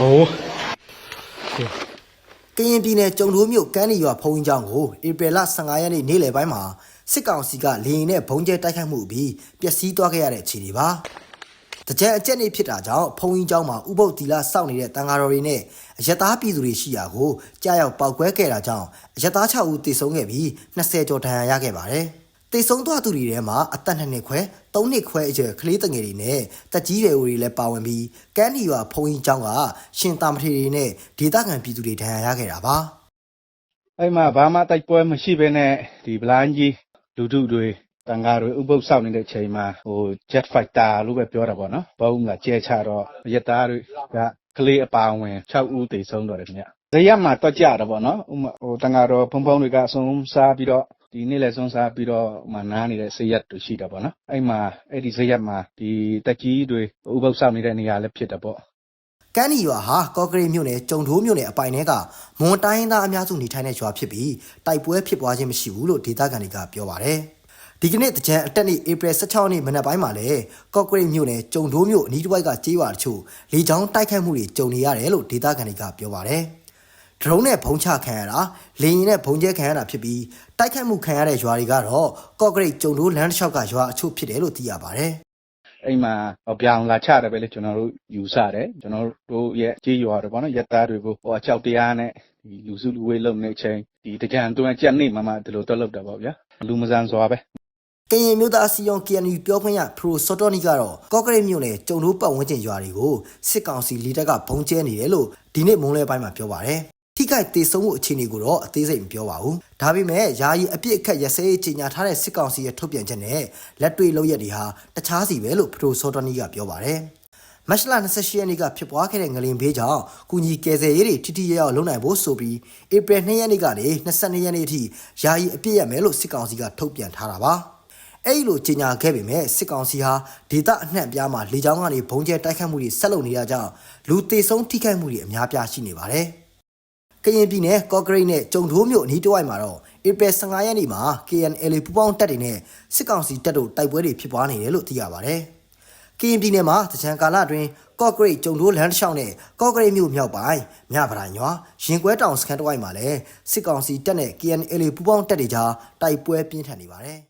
ဟိုးကရင်ပြည်နယ်ကြုံတိုးမြို့ကမ်းနီရွာဖုံးကြီးကျောင်းကိုဧပြီလ15ရက်နေ့နေ့လယ်ပိုင်းမှာစစ်ကောင်စီကလေရင်နဲ့ဘုံကျဲတိုက်ခိုက်မှုအပြီးပျက်စီးသွားခဲ့ရတဲ့အခြေအနေပါ။တကြံအကြက်နေဖြစ်တာကြောင့်ဖုံးကြီးကျောင်းမှာဥပုပ်တီလာစောင့်နေတဲ့တန်ဃာတော်တွေနဲ့အယက်သားပြည်သူတွေရှိရာကိုကြားရောက်ပောက်ကွဲခဲ့တာကြောင့်အယက်သား6ဦးသေဆုံးခဲ့ပြီး20ကျော်ဒဏ်ရာရခဲ့ပါတယ်။ သေဆုံးသွားသူတွေထဲမှာအသက်2နှစ်ခွဲ3နှစ်ခွဲအရွယ်ကလေးတငယ်တွေနဲ့တက်ကြီးရွယ်အိုတွေလည်းပါဝင်ပြီးကမ်းနီရွာဖုံးကြီးကျောင်းကရှင်တာမထေတွေနဲ့ဒေသခံပြည်သူတွေဒဏ်ရာရခဲ့တာပါ။အဲ့မှာဘာမှတိုက်ပွဲမရှိဘဲနဲ့ဒီဗလိုင်းကြီးလူထုတွေတန်ဃာတွေဥပုပ်ဆောက်နေတဲ့ချိန်မှာဟို jet fighter လို့ပဲပြောတာပေါ့နော်ဘုံကကျဲချတော့ရက်သားတွေကကလေးအပါအဝင်6ဦးသေဆုံးတော့တယ်ခင်ဗျဇရက်မှာတွက်ကြတာပေါ့နော်ဥမာဟိုတန်ဃာတော်ဖုံဖုံတွေကအဆုံးစားပြီးတော့ ဒီနေ့လည်းဆုံးစားပြီးတော့မနားနေတဲ့ဇရက်တွေရှိတာပေါ့နော်အဲ့မှာအဲ့ဒီဇရက်မှာဒီတက်ကြီးတွေဥပုပ်ဆောက်နေတဲ့နေရာလည်းဖြစ်တယ်ပေါ့ကမ်းနီရွာဟာကော့ကရိတ်မြို့နယ်ကြုံထိုးမြို့နယ်အပိုင်ထဲကမွန်တိုင်းရင်းသားအများစုနေထိုင်တဲ့ရွာဖြစ်ပြီးတိုက်ပွဲဖြစ်ပွားခြင်းမရှိဘူးလို့ဒေသခံတွေကပြောပါတယ်။ဒီကနေ့တကြံအတက်နေ့ဧပြီ16ရက်နေ့မနက်ပိုင်းမှာလည်းကော့ကရိတ်မြို့နယ်ကြုံထိုးမြို့အနီးတစ်ဝိုက်ကကြေးရွာတချို့လေကြောင်းတိုက်ခိုက်မှုတွေကြုံနေရတယ်လို့ဒေသခံတွေကပြောပါတယ်။ ဒရုန်းနဲ့ဘုံချခံရတာလေရင်နဲ့ဘုံကျဲခံရတာဖြစ်ပြီးတိုက်ခိုက်မှုခံရတဲ့ရွာတွေကတော့ကော့ကရိတ်ကြုံထိုးလမ်းတစ်လျှောက်ကရွာအချို့ဖြစ်တယ်လို့သိရပါတယ်။အိမ်မှာပြောင်လာချတယ်ပဲလေကျွန်တော်တို့ယူဆတယ်ကျွန်တော်တို့ရဲ့ကြေးရွာတွေပေါ့နော်ရက်သားတွေကိုဟိုအကြောက်တရားနဲ့ဒီလူစုလူဝေးလုံနေချိန်ဒီတကြံတွန်းကြက်နေမှမှဒီလိုတော့လုပ်တာပေါ့ဗျာလူမဆန်စွာပဲကရင်မျိုးသားအစည်းအရုံး KNU ပြောခွင့်ရဖရိုစောတော်နီကတော့ကော့ကရိတ်မြို့နယ်ကျုံတို့ပတ်ဝန်းကျင်ရွာတွေကိုစစ်ကောင်စီလီတက်ကဘုံကျဲနေတယ်လို့ဒီနေ့မုံလဲပိုင်းမှာပြောပါတယ်။ထိ ခိုက်ဒေဆုံးမှုအခြေအနေကိုတော့အသေးစိတ်မပြောပါဘူး။ဒါပေမဲ့ယာယီအပြစ်အခတ်ရစဲကြီးညာထားတဲ့စစ်ကောင်စီရဲ့ထုတ်ပြန်ချက်နဲ့လက်တွေ့လုပ်ရက်တွေဟာတခြားစီပဲလို့ဖရိုစောတော်နီကပြောပါတယ်။မတ်လ28ရက်နေ့ကဖြစ်ပွားခဲ့တဲ့ငလင်ဘေးကြောင့်ကုညီကယ်ဆယ်ရေးတွေထိထိရောက်ရောက်လုပ်နိုင်ဖို့ဆိုပြီးဧပြီ2ရက်နေ့ကနေ22ရက်နေ့အထိယာယီအပြစ်ရမယ်လို့စစ်ကောင်စီကထုတ်ပြန်ထားတာပါ။အဲ့ဒီလိုကြီးညာခဲ့ပေမဲ့စစ်ကောင်စီဟာဒေသအနှံ့အပြားမှာလေကြောင်းကနေဘုံကျဲတိုက်ခတ်မှုတွေဆက်လုပ်နေတာကြောင့်လူသေဆုံးထိခိုက်မှုတွေအများပြားရှိနေပါတယ်။ ကရင်ပြည်နယ်ကော့ဂရိတ်နဲ့ကြုံထိုးမြို့အနီးတစ်ဝိုက်မှာတော့ဧပြီ15ရက်နေ့မှာ KNL ပူးပေါင်းတပ်တွေနဲ့စစ်ကောင်စီတပ်တို့တိုက်ပွဲတွေဖြစ်ပွားနေတယ်လို့သိရပါတယ်။ကရင်ပြည်နယ်မှာတချံကာလအတွင်းကော့ဂရိတ်ကျုံတိုးလမ်းတစ်လျှောက်နဲ့ကော့ဂရိတ်မြို့မြောက်ပိုင်းမြဗရာညွာရင်ကွဲတောင်စခန်းတစ်ဝိုက်မှာလည်းစစ်ကောင်စီတပ်နဲ့ KNL ပူးပေါင်းတပ်တွေကြားတိုက်ပွဲပြင်းထန်နေပါတယ်